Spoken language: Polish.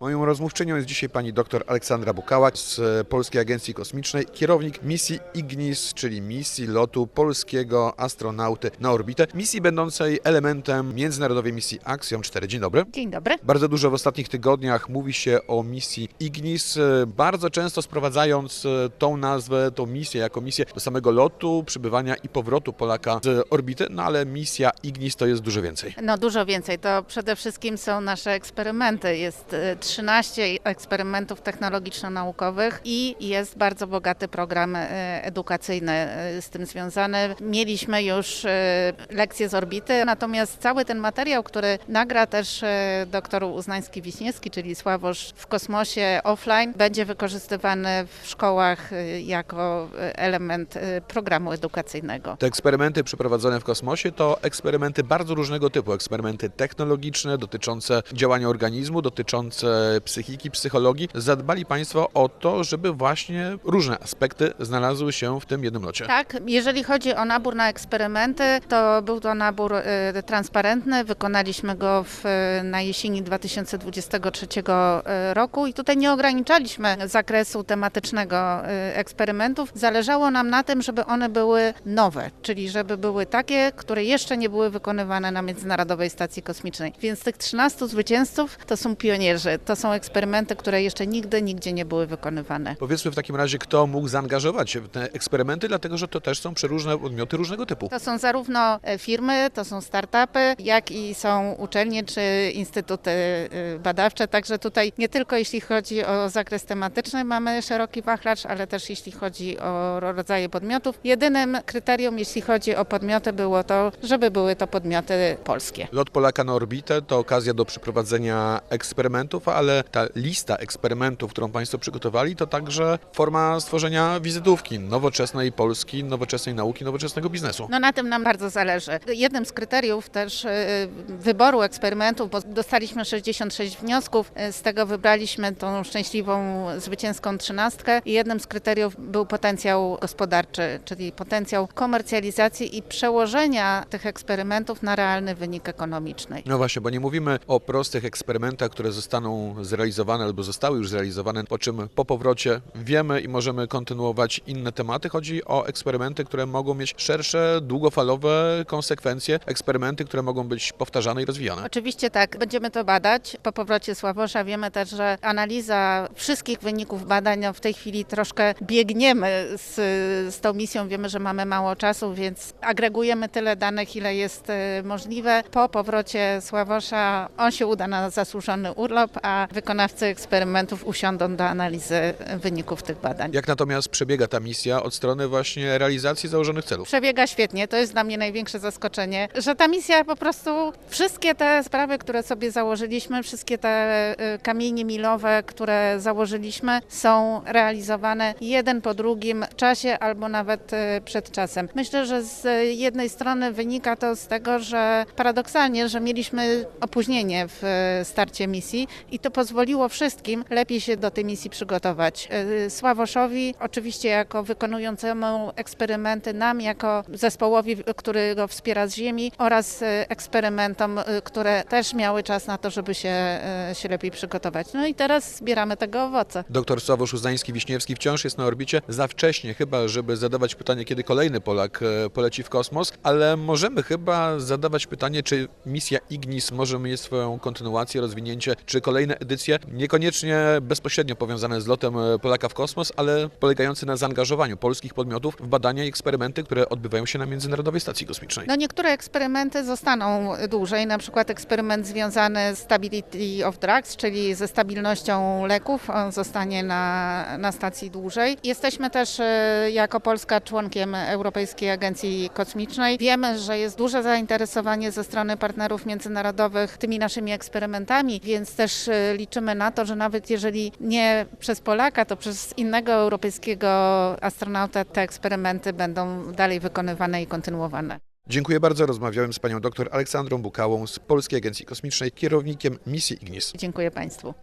Moją rozmówczynią jest dzisiaj pani dr Aleksandra Bukała z Polskiej Agencji Kosmicznej, kierownik misji IGNIS, czyli misji lotu polskiego astronauty na orbitę, misji będącej elementem międzynarodowej misji Axiom 4. Dzień dobry. Dzień dobry. Bardzo dużo w ostatnich tygodniach mówi się o misji IGNIS, bardzo często sprowadzając tą nazwę, tą misję jako misję do samego lotu, przybywania i powrotu Polaka z orbity, no ale misja IGNIS to jest dużo więcej. No dużo więcej. To przede wszystkim są nasze eksperymenty. Jest e, 13 eksperymentów technologiczno-naukowych i jest bardzo bogaty program e, edukacyjny e, z tym związany. Mieliśmy już e, lekcje z orbity, natomiast cały ten materiał, który nagra też doktor Uznański-Wiśniewski, czyli Sławosz w kosmosie offline, będzie wykorzystywany w szkołach jako element programu edukacyjnego. Te eksperymenty przeprowadzone w kosmosie to eksperymenty bardzo różnego typu. Eksperymenty technologiczne, dotyczące działania organizmu, dotyczące psychiki, psychologii. Zadbali Państwo o to, żeby właśnie różne aspekty znalazły się w tym jednym locie. Tak, jeżeli chodzi o nabór na eksperymenty, to był to nabór e, transparentny. Wykonaliśmy go w, e, na jesieni 2023 e, roku i tutaj nie ograniczaliśmy zakresu tematycznego e, eksperymentów. Zależało nam na tym, żeby one były nowe, czyli żeby były takie, które jeszcze nie były wykonywane na Międzynarodowej Stacji Kosmicznej. Więc tych 13 zwycięzców to są pionierzy. To są eksperymenty, które jeszcze nigdy, nigdzie nie były wykonywane. Powiedzmy w takim razie, kto mógł zaangażować się w te eksperymenty, dlatego że to też są przeróżne podmioty różnego typu. To są zarówno e, firmy, to są startupy, jak i są uczelnie czy instytuty y, badawcze. Także tutaj nie tylko jeśli chodzi o zakres tematyczny mamy szeroki wachlarz, ale też jeśli chodzi o ro- rodzaje podmiotów. Jedynym kryterium, jeśli chodzi o podmioty, było to, żeby były to podmioty polskie. Lot Polaka na orbitę to okazja do przeprowadzenia eksperymentów, ale ta lista eksperymentów, którą Państwo przygotowali, to także forma stworzenia wizytówki nowoczesnej Polski, nowoczesnej nauki, nowoczesnego biznesu. No na tym nam bardzo zależy. Jednym z kryteriów też y, wyboru eksperymentów, bo dostaliśmy 66 wniosków, y, z tego wybraliśmy tą szczęśliwą zwycięską trzynastkę i jednym z kryteriów był potencjał gospodarczy, czyli potencjał komercjalizacji i przełożenia tych eksperymentów na realny wynik ekonomiczny. No właśnie, bo nie mówimy o prostych eksperymentach, które zostaną zrealizowane albo zostały już zrealizowane, po czym po powrocie wiemy i możemy kontynuować inne tematy. Chodzi o eksperymenty, które mogą mieć szersze, długofalowe konsekwencje, eksperymenty, które mogą być powtarzane i rozwijane. Oczywiście tak, będziemy to badać. Po powrocie Sławosza wiemy też, że analiza wszystkich wyników badań, no w tej chwili troszkę biegniemy z, z tą misją, wiemy, że mamy mało czasu, więc agregujemy tyle danych, ile jest e, możliwe. Po powrocie Sławosza on się uda na zasłużony urlop, a wykonawcy eksperymentów usiądą do analizy wyników tych badań. Jak natomiast przebiega ta misja od strony właśnie realizacji założonych celów? Przebiega świetnie, to jest dla mnie największe zaskoczenie, że ta misja po prostu, wszystkie te sprawy, które sobie założyliśmy, wszystkie te y, kamienie milowe, które założyliśmy, są realizowane jeden po drugim w czasie albo nawet y, przed czasem. Myślę, że z jednej strony wynika to z tego, że paradoksalnie, że mieliśmy opóźnienie w y, starcie misji i to pozwoliło wszystkim lepiej się do tej misji przygotować. Y, Sławoszowi, oczywiście jako wykonującemu eksperymenty, nam jako zespołowi, który go wspiera z Ziemi oraz y, eksperymentom, y, które też miały czas na to, żeby się, się lepiej przygotować. No i teraz zbieramy tego owoce. Doktor Sławosz Uznański-Wiśniewski wciąż jest na orbicie. Za wcześnie chyba, żeby zadawać pytanie, kiedy kolejny Polak e, poleci w kosmos, ale możemy chyba zadawać pytanie, czy misja Ignis może mieć swoją kontynuację, rozwinięcie, czy kolejne edycje, niekoniecznie bezpośrednio powiązane z lotem e, Polaka w kosmos, ale polegające na zaangażowaniu polskich podmiotów w badania i eksperymenty, które odbywają się na Międzynarodowej Stacji Kosmicznej. No niektóre eksperymenty zostaną dłużej, na przykład eksperyment związany z stability of drugs, czyli ze stabilnością leków, on zostanie na, na stacji dłużej. Jesteśmy też e, jako Polska członkiem Europejskiej Agencji Kosmicznej. Wiemy, że jest duże zainteresowanie ze strony partnerów międzynarodowych tymi naszymi eksperymentami, więc też e, liczymy na to, że nawet jeżeli nie przez Polaka, to przez innego europejskiego astronauta te eksperymenty będą dalej wykonywane i kontynuowane. Dziękuję bardzo. Rozmawiałem z panią dr Aleksandrą Bukałą z Polskiej Agencji Kosmicznej, kierownikiem misji Ignis. Dziękuję Państwu.